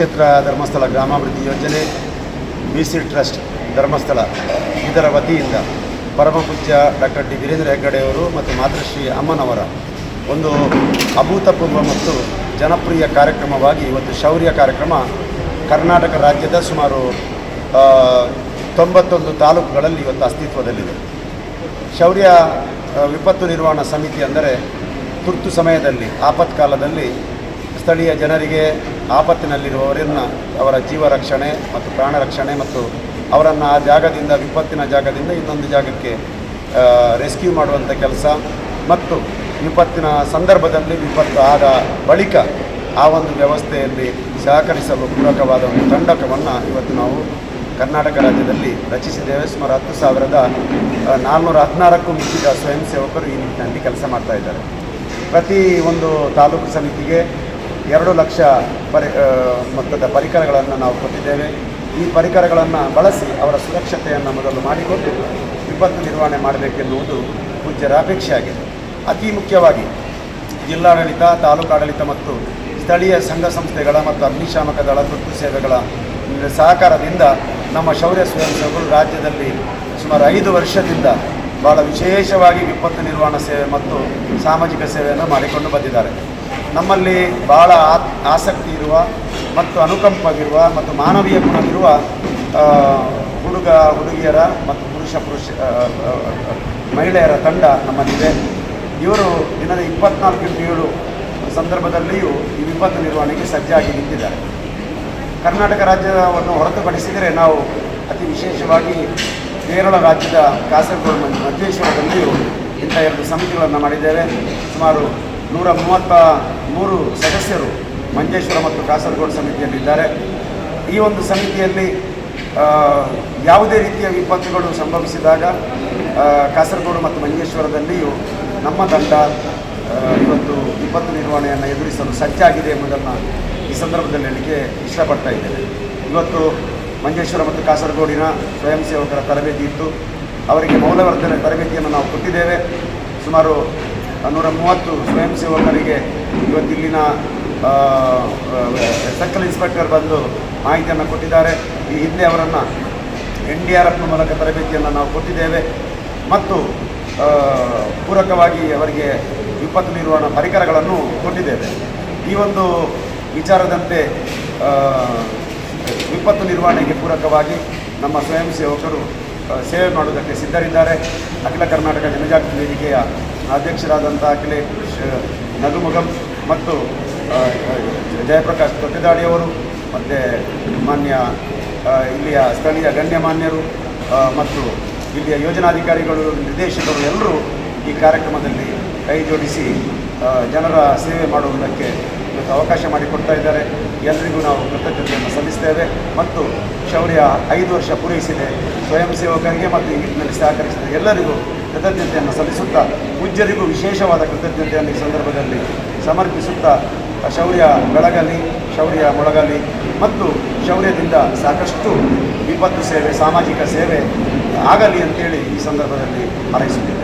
ಕ್ಷೇತ್ರ ಧರ್ಮಸ್ಥಳ ಗ್ರಾಮಾಭಿವೃದ್ಧಿ ಯೋಜನೆ ಬಿ ಸಿ ಟ್ರಸ್ಟ್ ಧರ್ಮಸ್ಥಳ. ಇದರ ವತಿಯಿಂದ ಪರಮ ಪೂಜ್ಯ ಡಾಕ್ಟರ್ ಡಿ ವೀರೇಂದ್ರ ಹೆಗ್ಗಡೆಯವರು ಮತ್ತು ಮಾತೃಶ್ರೀ ಅಮ್ಮನವರ ಒಂದು ಅಭೂತಪೂರ್ವ ಮತ್ತು ಜನಪ್ರಿಯ ಕಾರ್ಯಕ್ರಮವಾಗಿ ಇವತ್ತು ಶೌರ್ಯ ಕಾರ್ಯಕ್ರಮ ಕರ್ನಾಟಕ ರಾಜ್ಯದ ಸುಮಾರು ತೊಂಬತ್ತೊಂದು ತಾಲೂಕುಗಳಲ್ಲಿ ಇವತ್ತು ಅಸ್ತಿತ್ವದಲ್ಲಿದೆ. ಶೌರ್ಯ ವಿಪತ್ತು ನಿರ್ವಹಣಾ ಸಮಿತಿ ಅಂದರೆ ತುರ್ತು ಸಮಯದಲ್ಲಿ, ಆಪತ್ಕಾಲದಲ್ಲಿ ಸ್ಥಳೀಯ ಜನರಿಗೆ ಆಪತ್ತಿನಲ್ಲಿರುವವರನ್ನು ಅವರ ಜೀವ ರಕ್ಷಣೆ ಮತ್ತು ಪ್ರಾಣ ರಕ್ಷಣೆ ಮತ್ತು ಅವರನ್ನು ಆ ಜಾಗದಿಂದ, ವಿಪತ್ತಿನ ಜಾಗದಿಂದ ಇನ್ನೊಂದು ಜಾಗಕ್ಕೆ ರೆಸ್ಕ್ಯೂ ಮಾಡುವಂಥ ಕೆಲಸ ಮತ್ತು ವಿಪತ್ತಿನ ಸಂದರ್ಭದಲ್ಲಿ ವಿಪತ್ತು ಆದ ಬಳಿಕ ಆ ಒಂದು ವ್ಯವಸ್ಥೆಯಲ್ಲಿ ಸಹಕರಿಸಲು ಪೂರಕವಾದ ಒಂದು ತಂಡಕವನ್ನು ಇವತ್ತು ನಾವು ಕರ್ನಾಟಕ ರಾಜ್ಯದಲ್ಲಿ ರಚಿಸಿದ್ದೇವೆ. ಸುಮಾರು ಹತ್ತು ಸಾವಿರದ ನಾನ್ನೂರ ಹದಿನಾರಕ್ಕೂ ಮಿಕ್ಕಿದ ಸ್ವಯಂ ಸೇವಕರು ಈ ನಿಟ್ಟಿನಲ್ಲಿ ಕೆಲಸ ಮಾಡ್ತಾ ಇದ್ದಾರೆ. ಪ್ರತಿ ಒಂದು ತಾಲೂಕು ಸಮಿತಿಗೆ ಎರಡು ಲಕ್ಷ ಪರಿ ಮೊತ್ತದ ಪರಿಕರಗಳನ್ನು ನಾವು ಕೊಟ್ಟಿದ್ದೇವೆ. ಈ ಪರಿಕರಗಳನ್ನು ಬಳಸಿ ಅವರ ಸುರಕ್ಷತೆಯನ್ನು ಮೊದಲು ಮಾಡಿಕೊಂಡು ವಿಪತ್ತು ನಿರ್ವಹಣೆ ಮಾಡಬೇಕೆನ್ನುವುದು ಪೂಜ್ಯರ ಅಪೇಕ್ಷೆ ಆಗಿದೆ ಅತಿ ಮುಖ್ಯವಾಗಿ ಜಿಲ್ಲಾಡಳಿತ ತಾಲೂಕಾಡಳಿತ ಮತ್ತು ಸ್ಥಳೀಯ ಸಂಘ ಸಂಸ್ಥೆಗಳ ಮತ್ತು ಅಗ್ನಿಶಾಮಕ ದಳ ತುರ್ತು ಸೇವೆಗಳ ಸಹಕಾರದಿಂದ ನಮ್ಮ ಶೌರ್ಯ ಸ್ವಯಂ ರಾಜ್ಯದಲ್ಲಿ ಸುಮಾರು ಐದು ವರ್ಷದಿಂದ ಭಾಳ ವಿಶೇಷವಾಗಿ ವಿಪತ್ತು ನಿರ್ವಹಣಾ ಸೇವೆ ಮತ್ತು ಸಾಮಾಜಿಕ ಸೇವೆಯನ್ನು ಮಾಡಿಕೊಂಡು ಬಂದಿದ್ದಾರೆ. ನಮ್ಮಲ್ಲಿ ಭಾಳ ಆಸಕ್ತಿ ಇರುವ ಮತ್ತು ಅನುಕಂಪವಿರುವ ಮತ್ತು ಮಾನವೀಯ ಗುಣವಿರುವ ಹುಡುಗ, ಹುಡುಗಿಯರ ಮತ್ತು ಪುರುಷ ಪುರುಷ ಮಹಿಳೆಯರ ತಂಡ ನಮ್ಮಲ್ಲಿದೆ. ಇವರು ದಿನದ ಇಪ್ಪತ್ನಾಲ್ಕು ಏಳು ಸಂದರ್ಭದಲ್ಲಿಯೂ ಈ ವಿಪತ್ತು ನಿರ್ವಹಣೆಗೆ ಸಜ್ಜಾಗಿ ನಿಂತಿದ್ದಾರೆ. ಕರ್ನಾಟಕ ರಾಜ್ಯವನ್ನು ಹೊರತುಪಡಿಸಿದರೆ ನಾವು ಅತಿ ವಿಶೇಷವಾಗಿ ಕೇರಳ ರಾಜ್ಯದ ಕಾಸರಗೋಡು ಮಧ್ಯೇಶ್ವರದಲ್ಲಿಯೂ ಇಂಥ ಎರಡು ಸಮಿತಿಗಳನ್ನು ಮಾಡಿದ್ದೇವೆ. ಸುಮಾರು ನೂರ ಮೂವತ್ತ ಮೂರು ಸದಸ್ಯರು ಮಂಜೇಶ್ವರ ಮತ್ತು ಕಾಸರಗೋಡು ಸಮಿತಿಯಲ್ಲಿದ್ದಾರೆ. ಈ ಒಂದು ಸಮಿತಿಯಲ್ಲಿ ಯಾವುದೇ ರೀತಿಯ ವಿಪತ್ತುಗಳು ಸಂಭವಿಸಿದಾಗ ಕಾಸರಗೋಡು ಮತ್ತು ಮಂಜೇಶ್ವರದಲ್ಲಿಯೂ ನಮ್ಮ ತಂಡ ಇವತ್ತು ವಿಪತ್ತು ನಿರ್ವಹಣೆಯನ್ನು ಎದುರಿಸಲು ಸಜ್ಜಾಗಿದೆ ಎಂಬುದನ್ನು ಈ ಸಂದರ್ಭದಲ್ಲಿ ಹೇಳಲಿಕ್ಕೆ ಇಷ್ಟಪಡ್ತಾ ಇದ್ದೇನೆ. ಇವತ್ತು ಮಂಜೇಶ್ವರ ಮತ್ತು ಕಾಸರಗೋಡಿನ ಸ್ವಯಂ ಸೇವಕರ ತರಬೇತಿ ಇತ್ತು ಅವರಿಗೆ ಮೌಲ್ಯವರ್ಧನೆ ತರಬೇತಿಯನ್ನು ನಾವು ಕೊಟ್ಟಿದ್ದೇವೆ. ಸುಮಾರು ನೂರ ಮೂವತ್ತು ಸ್ವಯಂ ಸೇವಕರಿಗೆ ಇವತ್ತಿಲ್ಲಿನ ಸರ್ಕಲ್ ಇನ್ಸ್ಪೆಕ್ಟರ್ ಬಂದು ಮಾಹಿತಿಯನ್ನು ಕೊಟ್ಟಿದ್ದಾರೆ. ಈ ಹಿಂದೆ ಅವರನ್ನು ಎನ್ ಡಿ ಆರ್ ಎಫ್ನ ಮೂಲಕ ತರಬೇತಿಯನ್ನು ನಾವು ಕೊಟ್ಟಿದ್ದೇವೆ. ಮತ್ತು ಪೂರಕವಾಗಿ ಅವರಿಗೆ ವಿಪತ್ತು ನಿರ್ವಹಣಾ ಪರಿಕರಗಳನ್ನು ಕೊಟ್ಟಿದ್ದೇವೆ. ಈ ಒಂದು ವಿಚಾರದಂತೆ ವಿಪತ್ತು ನಿರ್ವಹಣೆಗೆ ಪೂರಕವಾಗಿ ನಮ್ಮ ಸ್ವಯಂ ಸೇವಕರು ಸೇವೆ ಮಾಡುವುದಕ್ಕೆ ಸಿದ್ಧರಿದ್ದಾರೆ. ಅಖಿಲ ಕರ್ನಾಟಕ ಜನಜಾಗೃತಿ ವೇದಿಕೆಯ ಅಧ್ಯಕ್ಷರಾದಂಥ ಅಖಿಲೇಶ್ ನಗುಮುಗಂ ಮತ್ತು ಜಯಪ್ರಕಾಶ್ ತೊಟ್ಟದಾಡಿಯವರು ಮತ್ತು ಮಾನ್ಯ ಇಲ್ಲಿಯ ಸ್ಥಳೀಯ ಗಣ್ಯಮಾನ್ಯರು ಮತ್ತು ಇಲ್ಲಿಯ ಯೋಜನಾಧಿಕಾರಿಗಳು, ನಿರ್ದೇಶಕರು ಎಲ್ಲರೂ ಈ ಕಾರ್ಯಕ್ರಮದಲ್ಲಿ ಕೈ ಜೋಡಿಸಿ ಜನರ ಸೇವೆ ಮಾಡುವುದಕ್ಕೆ ಇವತ್ತು ಅವಕಾಶ ಮಾಡಿಕೊಡ್ತಾ ಇದ್ದಾರೆ. ಎಲ್ಲರಿಗೂ ನಾವು ಕೃತಜ್ಞತೆಯನ್ನು ಸಲ್ಲಿಸ್ತೇವೆ ಮತ್ತು ಶೌರ್ಯ ಐದು ವರ್ಷ ಪೂರೈಸಿದೆ. ಸ್ವಯಂ ಸೇವಕರಿಗೆ ಮತ್ತು ಈ ನಿಟ್ಟಿನಲ್ಲಿ ಸಹಕರಿಸಿದ ಎಲ್ಲರಿಗೂ ಕೃತಜ್ಞತೆಯನ್ನು ಸಲ್ಲಿಸುತ್ತಾ, ಪೂಜ್ಯರಿಗೂ ವಿಶೇಷವಾದ ಕೃತಜ್ಞತೆಯನ್ನು ಈ ಸಂದರ್ಭದಲ್ಲಿ ಸಮರ್ಪಿಸುತ್ತಾ, ಶೌರ್ಯ ಬೆಳಗಲಿ, ಶೌರ್ಯ ಮೊಳಗಲಿ ಮತ್ತು ಶೌರ್ಯದಿಂದ ಸಾಕಷ್ಟು ವಿಪತ್ತು ಸೇವೆ, ಸಾಮಾಜಿಕ ಸೇವೆ ಆಗಲಿ ಅಂತೇಳಿ ಈ ಸಂದರ್ಭದಲ್ಲಿ ಹಾರೈಸುತ್ತೇವೆ.